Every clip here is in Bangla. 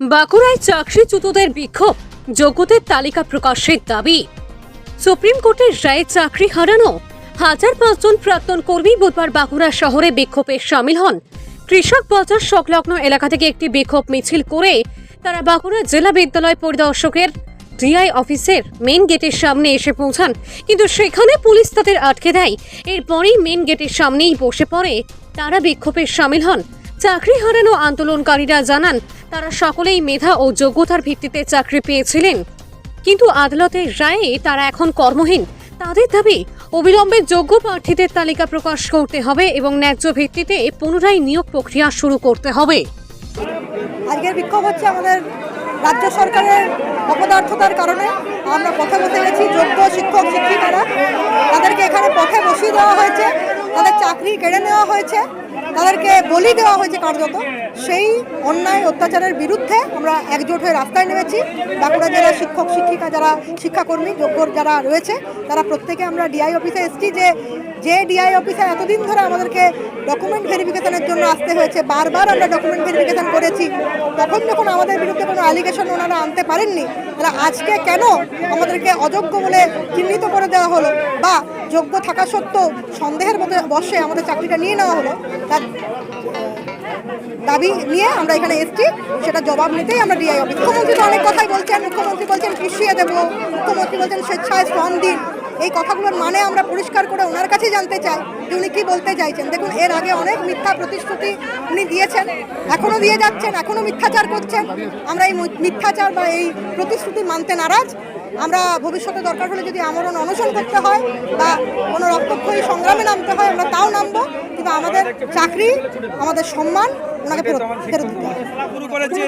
বাঁকুড়ায় চাকরিচ্যুতদের বিক্ষোভ, যোগ্যদের তালিকা প্রকাশের দাবি। সুপ্রিম কোর্টের রায়ে চাকরি হারানো, হাজার পাঁচজন প্রাক্তন কর্মী বুধবার বাঁকুড়া শহরে বিক্ষোভে সামিল হন। কৃষক বাজার সংলগ্ন এলাকা থেকে একটি বিক্ষোভ মিছিল করে তারা বাঁকুড়া জেলা বিদ্যালয় পরিদর্শকের ডিআই অফিসের মেন গেটের সামনে এসে পৌঁছান। কিন্তু সেখানে পুলিশ তাদের আটকে দেয়। এরপরেই মেন গেটের সামনেই বসে পড়ে তারা বিক্ষোভে সামিল হন। চাকরি হারানো আন্দোলনকারীরা জানান, তারা সকলেই মেধা ও যোগ্যতার ভিত্তিতে চাকরি পেয়েছিলেন। কিন্তু আদালতের রায়ে তারা এখন কর্মহীন। তাদের দাবি, অবিলম্বে যোগ্য প্রার্থীদের তালিকা প্রকাশ করতে হবে এবং ন্যায্য ভিত্তিতে পুনরায় নিয়োগ প্রক্রিয়া শুরু করতে হবে। আজকের বিক্ষোভ হচ্ছে আমাদের রাজ্য সরকারের অপদার্থতার কারণে। আমরা পথে বসে গেছি, যোগ্য শিক্ষক, শিক্ষিকারা। তাদেরকে এখানে পথে বসিয়ে দেওয়া হয়েছে। তাদের চাকরি কেড়ে নেওয়া হয়েছে, তাদেরকে বলি দেওয়া হয়েছে কার্যত। সেই অন্যায় অত্যাচারের বিরুদ্ধে আমরা একজোট হয়ে রাস্তায় নেমেছি। বাঁকুড়া জেলার শিক্ষক, শিক্ষিকা যারা, শিক্ষাকর্মী যোগ্য যারা রয়েছে, তারা প্রত্যেকে আমরা ডিআই অফিসে এসছি যে যে ডিআই অফিসার এতদিন ধরে আমাদেরকে ডকুমেন্ট ভেরিফিকেশনের জন্য আসতে হয়েছে, বারবার আমরা ডকুমেন্ট ভেরিফিকেশন করেছি, তখন যখন আমাদের বিরুদ্ধে কোনো অ্যালিগেশন ওনারা আনতে পারেননি, তাহলে আজকে কেন আমাদেরকে অযোগ্য বলে চিহ্নিত করে দেওয়া হলো? বা যোগ্য থাকা সত্ত্বেও সন্দেহের বসে আমাদের চাকরিটা নিয়ে নেওয়া হলো? তার দাবি নিয়ে আমরা এখানে এসেছি, সেটা জবাব নিতেই আমরা ডিআই অফিস মুখ্যমন্ত্রী তো অনেক কথাই বলছেন, মুখ্যমন্ত্রী বলছেন পুষিয়ে দেবো, মুখ্যমন্ত্রী বলছেন স্বেচ্ছায় শ্রম দিন। এই কথাগুলোর মানে আমরা পরিষ্কার করে ওনার কাছে জানতে চাই যে উনি কী বলতে চাইছেন। দেখুন, এর আগে অনেক মিথ্যা প্রতিশ্রুতি উনি দিয়েছেন এখনও দিয়ে যাচ্ছেন এখনও মিথ্যাচার করছেন। আমরা এই মিথ্যাচার বা এই প্রতিশ্রুতি মানতে নারাজ। আমরা ভবিষ্যতে দরকার হলে যদি আমরণ অনশন করতে হয় বা কোনো রক্তক্ষয়ী সংগ্রামে নামতে হয়, আমরা তাও নামবো। কিন্তু আমাদের চাকরি, আমাদের সম্মান ওনাকে ফেরত ফেরত দিতে হবে। শুরু করেছি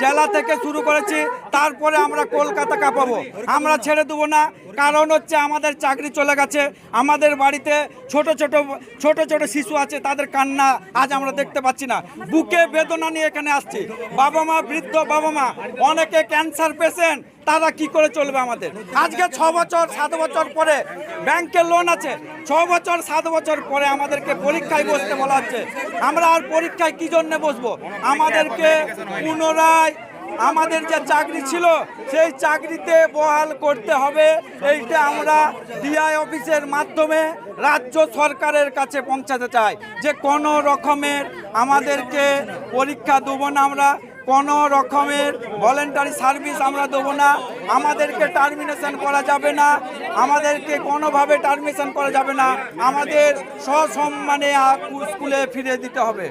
জেলা থেকে শুরু করেছি তারপরে আমরা কলকাতা কাঁপাবো। আমরা ছেড়ে দেবো না কারণ হচ্ছে আমাদের চাকরি চলে গেছে আমাদের বাড়িতে ছোট ছোট ছোট ছোট শিশু আছে তাদের কান্না আজ আমরা দেখতে পাচ্ছি না। বুকে বেদনা নিয়ে এখানে আসছি। বাবা মা বৃদ্ধ বাবা মা অনেকে ক্যান্সার পেশেন্ট তারা কি করে চলবে আমাদের? আজকে ছ বছর, সাত বছর পরে ব্যাংকের লোন আছে। ছ বছর, সাত বছর পরে আমাদেরকে পরীক্ষায় বসতে বলা হচ্ছে। আমরা আর পরীক্ষায় কি জন্য বসবো? আমাদেরকে পুনরায় আমাদের যে চাকরি ছিল, সেই চাকরিতে বহাল করতে হবে। এইটা আমরা ডিআই অফিসের মাধ্যমে রাজ্য সরকারের কাছে পৌঁছাতে চাই। যে কোনো রকমের আমাদেরকে পরীক্ষা দেবো না আমরা। কোনো রকমের ভলেন্টারি সার্ভিস আমরা দেবো না। আমাদেরকে টার্মিনেশন করা যাবে না। আমাদেরকে কোনোভাবে টার্মিনেশন করা যাবে না। আমাদের সসম্মানে স্কুলে ফিরে দিতে হবে।